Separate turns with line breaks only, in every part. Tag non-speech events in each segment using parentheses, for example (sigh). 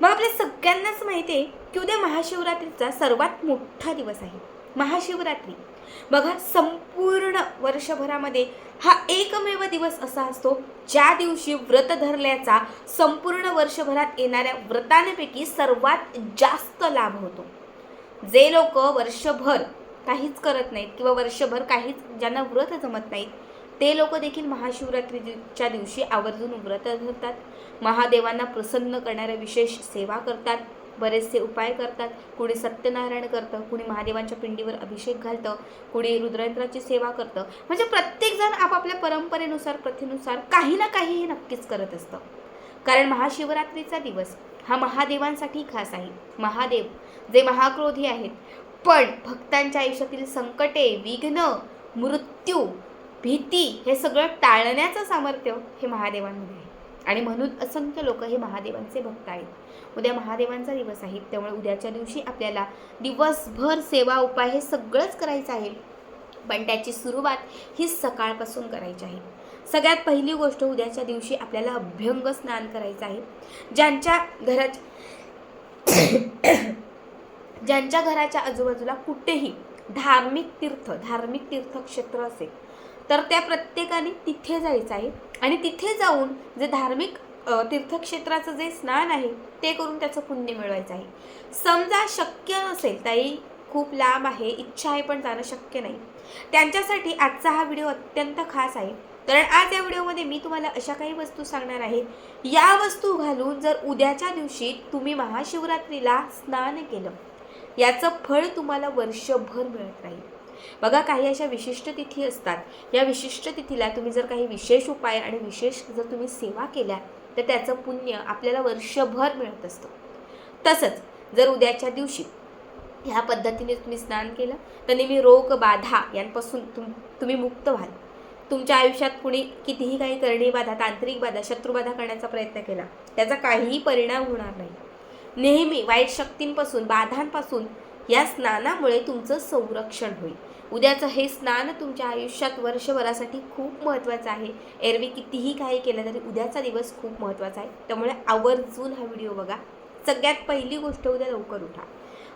मग आपल्या सगळ्यांनाच माहिती आहे की उद्या महाशिवरात्रीचा सर्वात मोठा दिवस आहे. महाशिवरात्री. बघा संपूर्ण वर्षभरामध्ये हा एकमेव दिवस असा असतो ज्या दिवशी व्रत धरल्याचा संपूर्ण वर्षभरात येणाऱ्या व्रतांपैकी सर्वात जास्त लाभ होतो. जे लोक वर्षभर काहीच करत नाहीत किंवा वर्षभर काहीच ज्यांना व्रत जमत नाहीत ते लोक देखील महाशिवरात्रीच्या दिवशी आवर्जून व्रत धरतात. महादेवांना प्रसन्न करणाऱ्या विशेष सेवा करतात. बरेचसे उपाय करतात. कुणी सत्यनारायण करतं कुणी महादेवांच्या पिंडीवर अभिषेक घालतं कुणी रुद्रयंत्राची सेवा करतं. म्हणजे प्रत्येकजण आपापल्या परंपरेनुसार प्रथेनुसार काही ना काही हे नक्कीच करत असतं. कारण महाशिवरात्रीचा दिवस हा महादेवांसाठी खास आहे. महादेव जे महाक्रोधी आहेत. पण भक्तांच्या आयुष्यातील संकटे विघ्न मृत्यू भीती हे सगळं टाळण्याचं सामर्थ्य हे महादेवांमध्ये आहे. आणि म्हणून असंख्य लोक हे महादेवांचे भक्त आहेत. उद्या महादेवांचा दिवस आहे. त्यामुळे उद्याच्या दिवशी आपल्याला दिवसभर सेवा उपाय हे सगळंच करायचं आहे. पण त्याची सुरुवात ही सकाळपासून करायची आहे. सगळ्यात पहिली गोष्ट उद्याच्या दिवशी आपल्याला अभ्यंग स्नान करायचं आहे. ज्यांच्या घराच्या (coughs) ज्यांच्या घराच्या आजूबाजूला कुठेही धार्मिक तीर्थ धार्मिक तीर्थक्षेत्र असेल तर त्या प्रत्येकाने तिथे जायचं आहे. आणि तिथे जाऊन जे धार्मिक तीर्थक्षेत्राचं जे स्नान आहे ते करून त्याचं पुण्य मिळवायचं आहे. समजा शक्य नसेल ताई खूप लांब आहे इच्छा आहे पण जाणं शक्य नाही. त्यांच्यासाठी आजचा हा व्हिडिओ अत्यंत खास आहे. कारण आज या व्हिडिओमध्ये मी तुम्हाला अशा काही वस्तू सांगणार आहे. या वस्तू घालून जर उद्याच्या दिवशी तुम्ही महाशिवरात्रीला स्नान केलं याचं फळ तुम्हाला वर्षभर मिळत राहील. बघा काही अशा विशिष्ट तिथी असतात. या विशिष्ट तिथीला तुम्ही जर काही विशेष उपाय आणि विशेष जर तुम्ही सेवा केल्या तर त्याचं पुण्य आपल्याला वर्षभर मिळत असतं. तसंच जर उद्याच्या दिवशी ह्या पद्धतीने तुम्ही स्नान केलं तर नेहमी रोग बाधा यांपासून तुम तुम्ही मुक्त व्हाल. तुमच्या आयुष्यात कुणी कितीही काही करणी बाधा तांत्रिक बाधा शत्रुबाधा करण्याचा प्रयत्न केला त्याचा काहीही परिणाम होणार नाही. नेहमी वाईट शक्तींपासून बाधांपासून या स्नानामुळे तुमचं संरक्षण होईल. उद्याचं हे स्नान तुमच्या आयुष्यात वर्षभरासाठी खूप महत्त्वाचं आहे. एरवी कितीही काही केलं तरी उद्याचा दिवस खूप महत्त्वाचा आहे. त्यामुळे आवर्जून हा व्हिडिओ बघा. सगळ्यात पहिली गोष्ट उद्या लवकर उठा.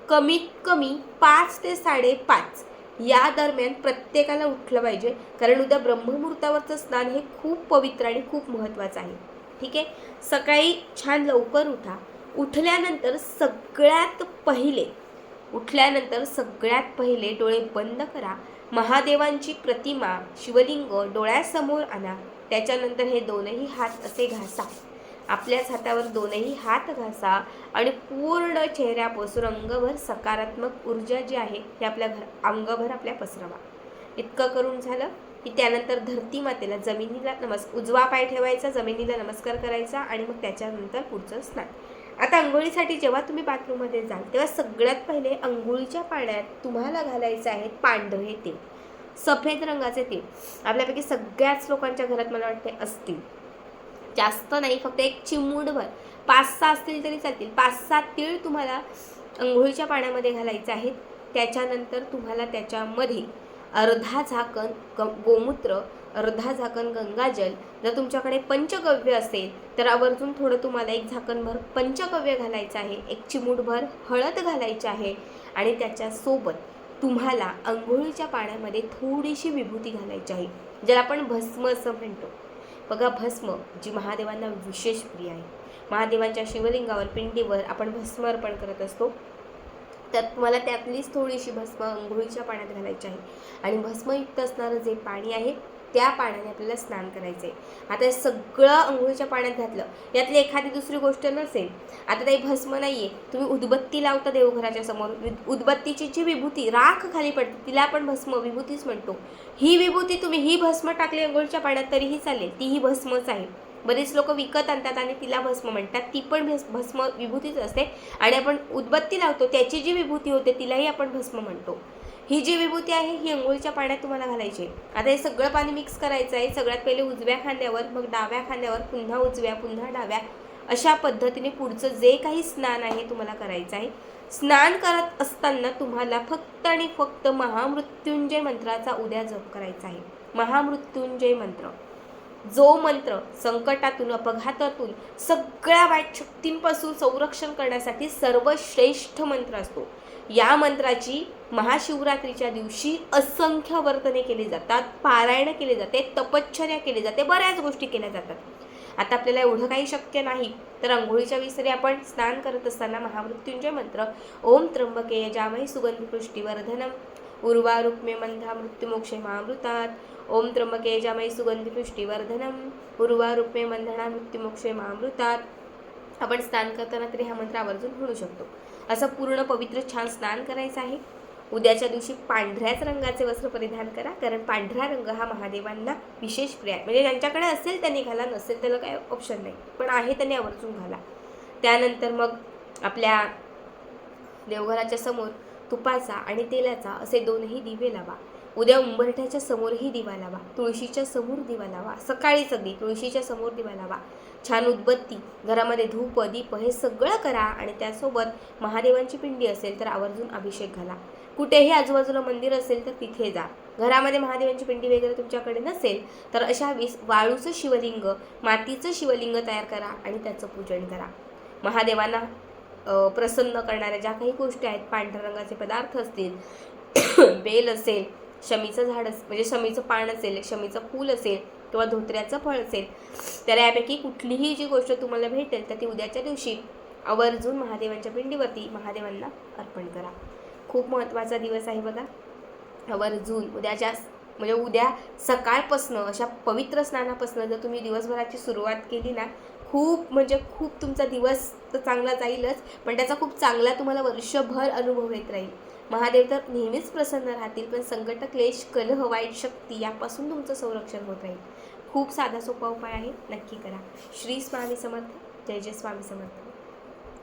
कमीत कमी पाच ते साडेपाच या दरम्यान प्रत्येकाला उठलं पाहिजे. कारण उद्या ब्रह्ममुहूर्तावरचं स्नान हे खूप पवित्र आणि खूप महत्त्वाचं आहे. ठीक आहे? सकाळी छान लवकर उठा. उठल्यानंतर सगळ्यात पहिले उठल्यानंतर सगळ्यात पहिले डोळे बंद करा. महादेवांची प्रतिमा शिवलिंग डोळ्यासमोर आणा. त्याच्यानंतर हे दोनही हात असे घासा. आपल्याच हातावर दोनही हात घासा आणि पूर्ण चेहऱ्यापासून अंगभर सकारात्मक ऊर्जा जी आहे ती आपल्या घर अंगभर आपल्या पसरवा. इतकं करून झालं की त्यानंतर धरती मातेला जमिनीला नमस् उजवा पाय ठेवायचा जमिनीला नमस्कार करायचा आणि मग त्याच्यानंतर पुढचं स्नान. आता आंघोळीसाठी जेव्हा तुम्ही बाथरूममध्ये जाल तेव्हा सगळ्यात पहिले आंघोळीच्या पाण्यात तुम्हाला घालायचं आहे पांढरे तेल. सफेद रंगाचे तेल. आपल्यापैकी सगळ्याच लोकांच्या घरात मला वाटते असतील. जास्त नाही फक्त एक चिमूडभर पाच सहा असतील तरी चालतील. पाच सात तीळ तुम्हाला अंघोळीच्या पाण्यामध्ये घालायचं आहे त्याच्यानंतर तुम्हाला त्याच्यामध्ये अर्धा झाकण ग गोमूत्र अर्धा झाकण गंगाजल जर तुमच्याकडे पंचगव्य असेल तर आवर्जून थोडं तुम्हाला एक झाकणभर पंचगव्य घालायचं आहे एक चिमूटभर हळद घालायची आहे आणि त्याच्यासोबत तुम्हाला अंघोळीच्या पाण्यामध्ये थोडीशी विभूती घालायची आहे ज्याला आपण भस्म असं म्हणतो. बघा भस्म जी महादेवांना विशेष प्रिय आहे. महादेवांच्या शिवलिंगावर पिंडीवर आपण भस्म अर्पण करत असतो. तर तुम्हाला त्यातलीच थोडीशी भस्म अंघोळीच्या पाण्यात घालायची आहे. आणि भस्मयुक्त असणारं जे पाणी आहे त्या पाण्याने आपल्याला स्नान करायचं आहे आता हे सगळं अंघोळीच्या पाण्यात घातलं. यातली एखादी दुसरी गोष्ट नसेल. आता काही भस्म नाही आहे तुम्ही उदबत्ती लावता देवघराच्या समोर. उद- उदबत्तीची जी विभूती राख खाली पडते तिला आपण भस्म विभूतीच म्हणतो. ही विभूती तुम्ही ही भस्म टाकली अंघोळीच्या पाण्यात तरीही चालेल. ती ही भस्मच आहे. बरीच लोक विकत आणतात आणि तिला भस्म म्हणतात. ती पण भस भस्म विभूतीच असते. आणि आपण उदबत्ती लावतो त्याची जी विभूती होते तिलाही आपण भस्म म्हणतो. ही जी विभूती आहे ही अंघोळीच्या पाण्यात तुम्हाला घालायची आहे. आता हे सगळं पाणी मिक्स करायचं आहे. सगळ्यात पहिले उजव्या खांद्यावर मग डाव्या खांद्यावर पुन्हा उजव्या पुन्हा डाव्या अशा पद्धतीने पुढचं जे काही स्नान आहे तुम्हाला करायचं आहे. स्नान करत असताना तुम्हाला फक्त आणि फक्त महामृत्युंजय मंत्राचा उद्या जप करायचा आहे. महामृत्युंजय मंत्र. जो मंत्र संकटातून अपघातातून सगळ्या वाईट शक्तींपासून संरक्षण करण्यासाठी सर्वश्रेष्ठ मंत्र असतो. या मंत्राची महाशिवरात्रीच्या दिवशी असंख्य वर्तने केली जातात पारायण केले जाते तपश्चर्या केली जाते बऱ्याच गोष्टी केल्या जातात. आता आपल्याला एवढं काही शक्य नाही तर अंघोळीच्या विसरी आपण स्नान करत असताना महामृत्युंजय मंत्र ओम त्र्यंबके यजामही सुगंधी पुष्टीवर्धनम उर्वारुक्मे मंधा मृत्युमोक्षे महामृतात ओम त्र्यंबके यजामही सुगंधी पुष्टीवर्धनम उर्वारुक्मे मंधना मृत्युमोक्षे महामृतात. आपण स्नान करताना तरी हा मंत्र आवर्जून म्हणू शकतो. असं पूर्ण पवित्र छान स्नान करायचं आहे. उद्याच्या दिवशी पांढऱ्याच रंगाचे वस्त्र परिधान करा कारण पांढरा रंग हा महादेवांना विशेष प्रिय आहे. म्हणजे ज्यांच्याकडे असेल त्यांनी घाला नसेल त्याला काय ऑप्शन नाही. पण आहे त्यांनी आवर्जून घाला. त्यानंतर मग आपल्या देवघराच्या समोर तुपाचा आणि तेलाचा असे दोनही दिवे लावा. उद्या उंबरठ्याच्या समोरही दिवा लावा. तुळशीच्या समोर दिवा लावा. सकाळीच अगदी तुळशीच्या समोर दिवा लावा. छान उदबत्ती घरामध्ये धूप दीप हे सगळं करा आणि त्यासोबत महादेवांची पिंडी असेल तर आवर्जून अभिषेक घाला. कुठेही आजूबाजूला मंदिर असेल तर तिथे जा. घरामध्ये महादेवांची पिंडी वगैरे तुमच्याकडे नसेल तर अशा वीस वाळूचं शिवलिंग मातीचं शिवलिंग तयार करा आणि त्याचं पूजन करा. महादेवांना प्रसन्न करणाऱ्या ज्या काही गोष्टी आहेत पांढऱ्या रंगाचे पदार्थ असतील (coughs) बेल असेल शमीचं झाड असेल म्हणजे शमीचं पान असेल शमीचं फूल असेल किंवा धोत्र्याचं फळ असेल तर यापैकी कुठलीही जी गोष्ट तुम्हाला भेटेल तर ती उद्याच्या दिवशी आवर्जून महादेवांच्या पिंडीवरती महादेवांना अर्पण करा. खूप महत्त्वाचा दिवस आहे बघा. आवर्जून उद्याच्या म्हणजे उद्या सकाळपासनं अशा पवित्र स्नानापासनं जर तुम्ही दिवसभराची सुरुवात केली ना खूप म्हणजे खूप तुमचा दिवस तर चांगला जाईलच पण त्याचा खूप चांगला तुम्हाला वर्षभर अनुभव येत राहील. महादेव तर नेहमीच प्रसन्न राहतील पण संकट क्लेश कलह वाईट शक्ती यापासून तुमचं संरक्षण होत राहील. खूप साधा सोपा उपाय आहे. नक्की करा. श्री स्वामी समर्थ. जय जय स्वामी समर्थ.